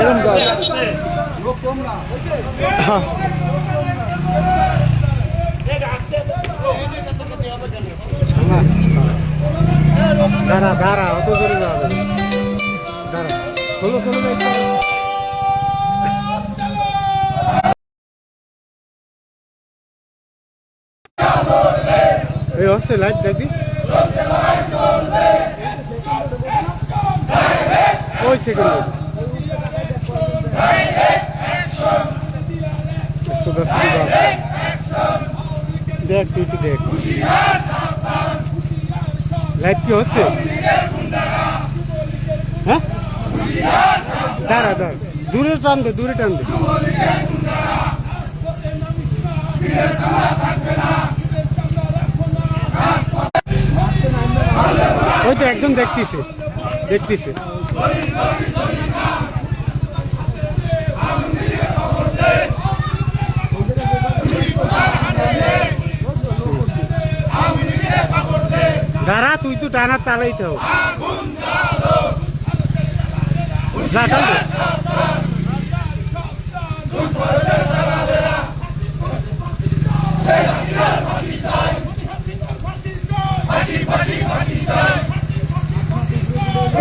এরকম গাছ দাঁড়া দাঁড়া অত করে যাবে দাঁড়া ষোলো ষোলো দেখি ওই সেকেন্ড দেখ, তুই তুই দেখ। লাইট কি হচ্ছে? হ্যাঁ? দাঁড়া দাঁড়া। দূরে টান দে দূরে টান দে ওই তো একজন দেখতেছে দেখতেছে। দাঁড়া তুই তো টানার তালাই তো যা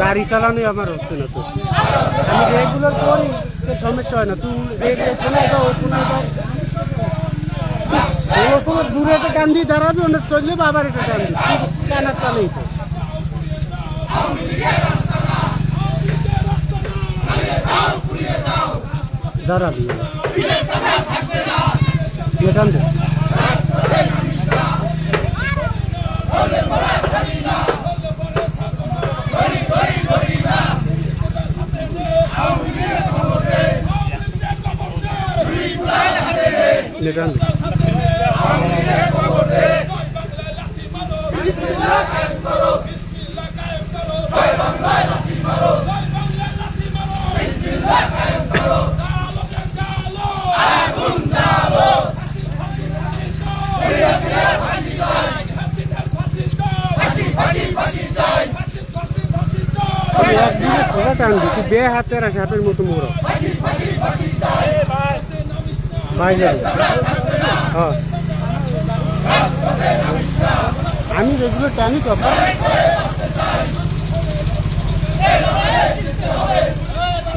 গাড়ি চালানোই আমার হচ্ছে না তো। আমি রেগুলার করি সমস্যা হয় না। তুই কোনায় যাও কোনায় যাও। ষোলো দূরে একটা টান দিয়ে দাঁড়াবি অনেক চললে আবার একটা টান দিই কেনার তালেই তো দাঁড়াবি। এখান থেকে। টানবি তুই বে হাতের আছে হাতের মতো মোড়ো হ্যাঁ। আমি রেগুলার টানি কথা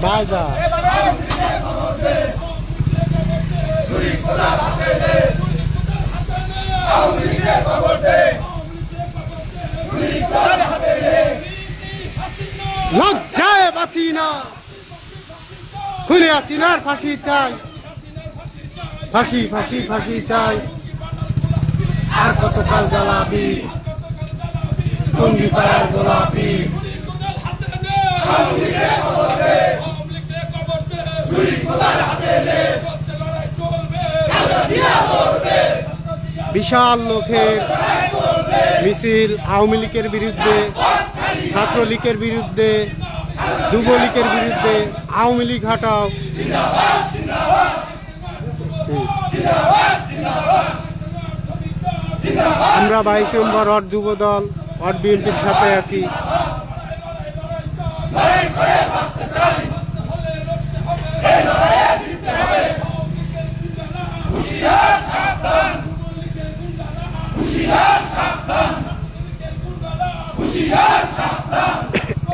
বাই যা লজ্জায় বাঁচি না। খুলে আছি না ফাঁসি চাই। ফাঁসি ফাঁসি ফাঁসি চাই। আর কতকাল জ্বালাবি? টঙ্গি পাড়ার গোলাপি। বিশাল লোকের মিছিল আওয়ামী লীগের বিরুদ্ধে, ছাত্রলীগের বিরুদ্ধে যুবলীগের বিরুদ্ধে আওয়ামী লীগ হাটাও। আমরা বাইশ নম্বর অট যুবদল অট বিএনপির সাথে আছি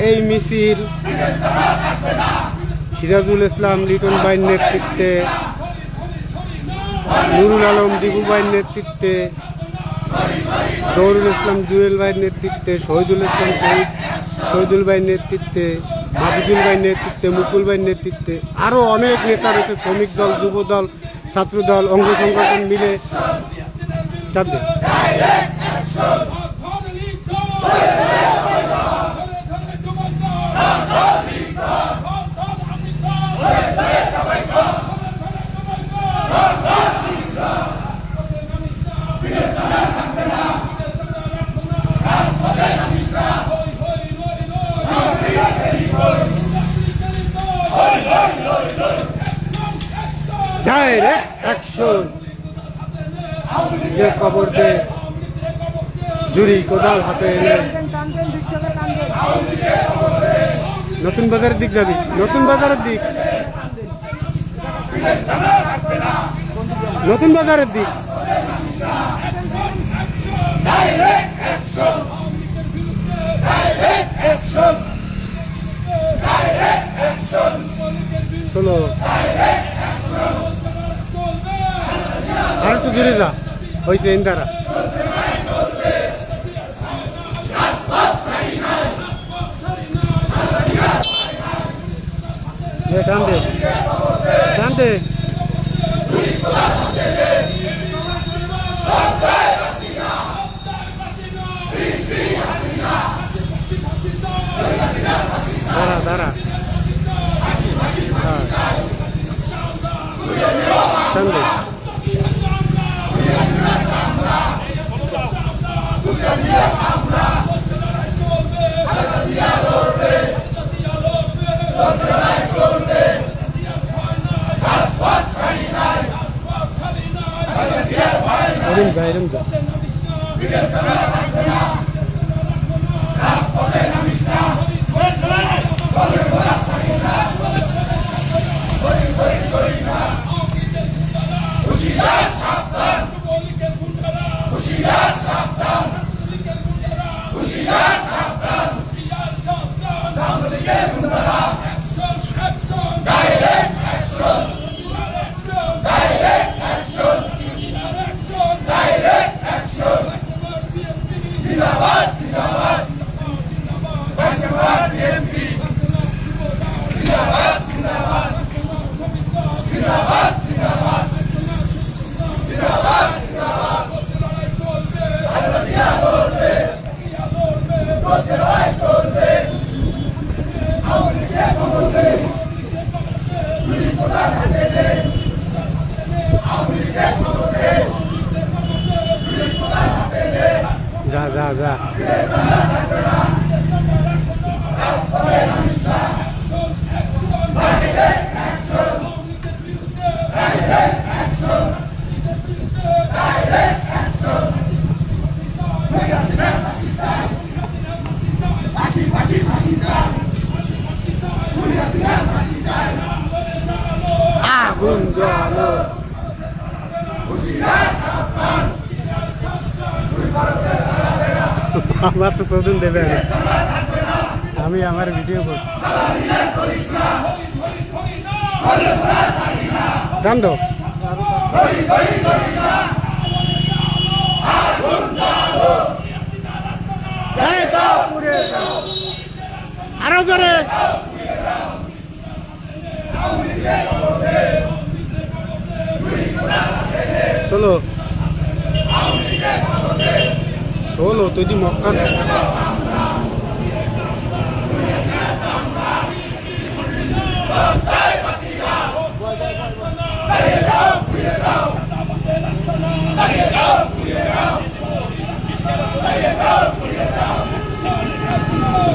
এই মিছিল সিরাজুল ইসলাম লিটন বাইর নেতৃত্বে, নুরুল আলম দিবু বাইর নেতৃত্বে, জহুরুল ইসলাম জুয়েল ভাইয়ের নেতৃত্বে, শহীদুল ইসলাম শহীদ, শহীদুল ভাইয়ের নেতৃত্বে, মাহফুজুল ভাইয়ের নেতৃত্বে, মুকুল ভাইয়ের নেতৃত্বে আরও অনেক নেতা রয়েছে, শ্রমিক দল, যুব দল, ছাত্র দল, অঙ্গ সংগঠন মিলে। যে কবর দে জুরি কোদাল হাতে এনে নতুন বাজারের দিক যাবি? নতুন বাজারের দিক? নতুন বাজারের দিক? শোনো একটু দূরে যা হয়েছে ইন্দারা। এ, টান দে। টান দে। দাঁড়া দাঁড়া। এরম যা এরম যা যা যা যা আগুন জ্বালো তো চোদন দেবে। আমি আমার ভিডিও করছি। এই দাও, আরও জোরে। চলো। ষোলো তুই Mecca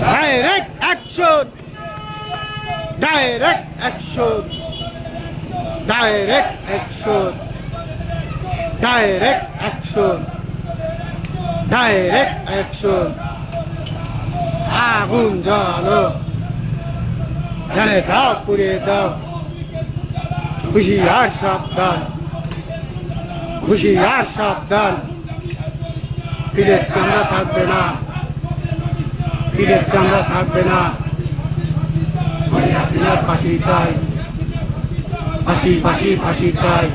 direct action direct action direct action direct action direct action আগুন জ্বালো জানে দাও পুড়িয়ে দাও খুশি আর সাবধান আর সাবধান ফিরে চামড়া থাকবে না পিঠের চামড়া থাকবে না হাসিনার ফাঁসি চাই ফাঁসি ফাঁসি ফাঁসি চাই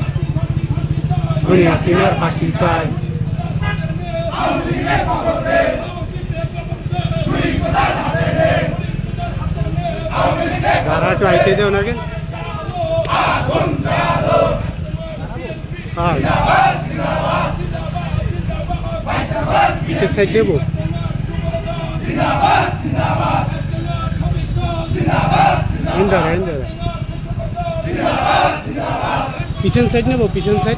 হাসিনার ফাঁসি চাই দাঁড়া একটু আইতে দেও নাকি হ্যাঁ কিসের সাইড নেব ইন্দারা ইন্দারা। পিছন সাইড নেব, পিছন সাইড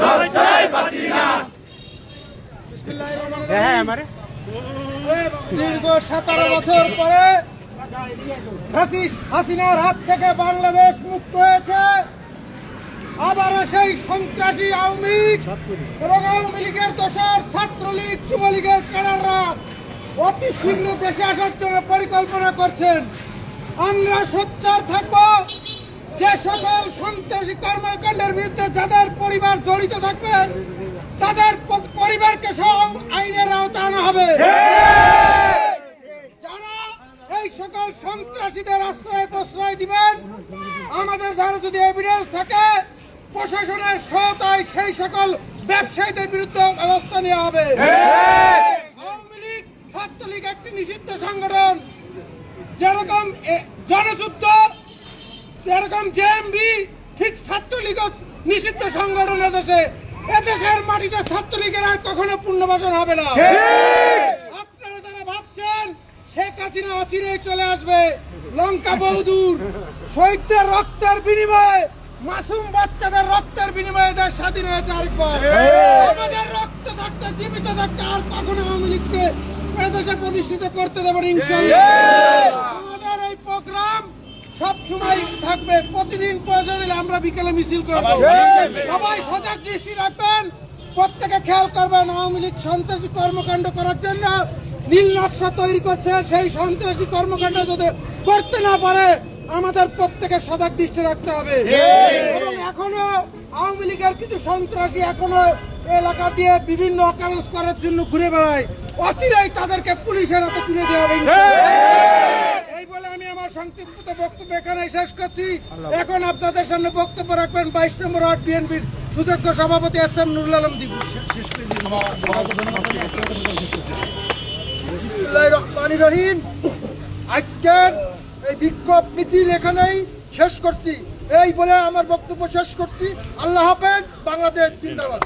লজ্জায় হ্যাঁ আমারে। দীর্ঘ সতেরো বছর পরে হাসিনার হাত থেকে বাংলাদেশ মুক্ত হয়েছে। আবারও সেই সন্ত্রাসী আওয়ামী লীগ এবং আওয়ামী লীগের দোষর ছাত্রলীগ যুবলীগের ক্যাডাররা অতি শীঘ্র দেশে আসার জন্য পরিকল্পনা করছেন। আমরা সোচ্চার থাকব যে সকল সন্ত্রাসী কর্মকাণ্ডের বিরুদ্ধে যাদের পরিবার জড়িত থাকবে, তাদের পরিবারকে সব আইনের আওতা আনা হবে। যারা এই সকল সন্ত্রাসীদের আশ্রয় প্রশ্রয় দিবেন, আমাদের দ্বারা যদি এভিডেন্স থাকে, প্রশাসনের সহায়তায় সেই সকল ব্যবসায়ীদের বিরুদ্ধে ব্যবস্থা নেওয়া হবে। আওয়ামী লীগ, ছাত্রলীগ একটি নিষিদ্ধ সংগঠন, যেরকম জনযুদ্ধ যেরকম জেএমবি ঠিক ছাত্রলীগ নিষিদ্ধ সংগঠন এদেশে এদেশের মাটিতে ছাত্রলীগের আর কখনো পুনর্বাসন হবে না। আপনারা যারা ভাবছেন শেখ হাসিনা অচিরেই চলে আসবে লঙ্কা বহুদূর শহীদদের রক্তের বিনিময়ে মাসুম বাচ্চাদের রক্তের বিনিময়ে দেশ স্বাধীন হয়েছে আরেকবার। আমাদের রক্ত থাকতে জীবিত থাকতে আর কখনো আওয়ামী লীগকে এদেশে প্রতিষ্ঠিত করতে দেবেন ইনশাল্লাহ আমাদের এই প্রোগ্রাম সব সময় থাকবে প্রতিদিন প্রয়োজন হলে আমরা বিকেলে মিছিল করব। সবাই সজাগ দৃষ্টি রাখবেন। প্রত্যেকে খেয়াল করবেন আওয়ামী লীগ সন্ত্রাসী কর্মকাণ্ড করার জন্য নীল নকশা তৈরি করছে। সেই সন্ত্রাসী কর্মকাণ্ড যদি করতে না পারে আমাদের প্রত্যেকে সজাগ দৃষ্টি রাখতে হবে। এবং এখনও আওয়ামী লীগের কিছু সন্ত্রাসী এখনও এলাকা দিয়ে বিভিন্ন অকারেন্স করার জন্য ঘুরে বেড়ায়। অচিরাই তাদেরকে পুলিশের হাতে তুলে দেওয়া হবে ইনশাআল্লাহ। এই বলে আমি আমার সংক্ষিপ্ত বক্তব্য এখানে শেষ করছি। এখন আপনাদের সামনে বক্তব্য রাখবেন বাইশ নম্বর ওয়ার্ড বিএনপির সুযোগ্য সভাপতি এস এম নুরুল আলম দিবু। রহিম। আজকের এই বিক্ষোভ মিছিল এখানেই শেষ করছি। এই বলে আমার বক্তব্য শেষ করছি। আল্লাহ হাফেজ বাংলাদেশ জিন্দাবাদ।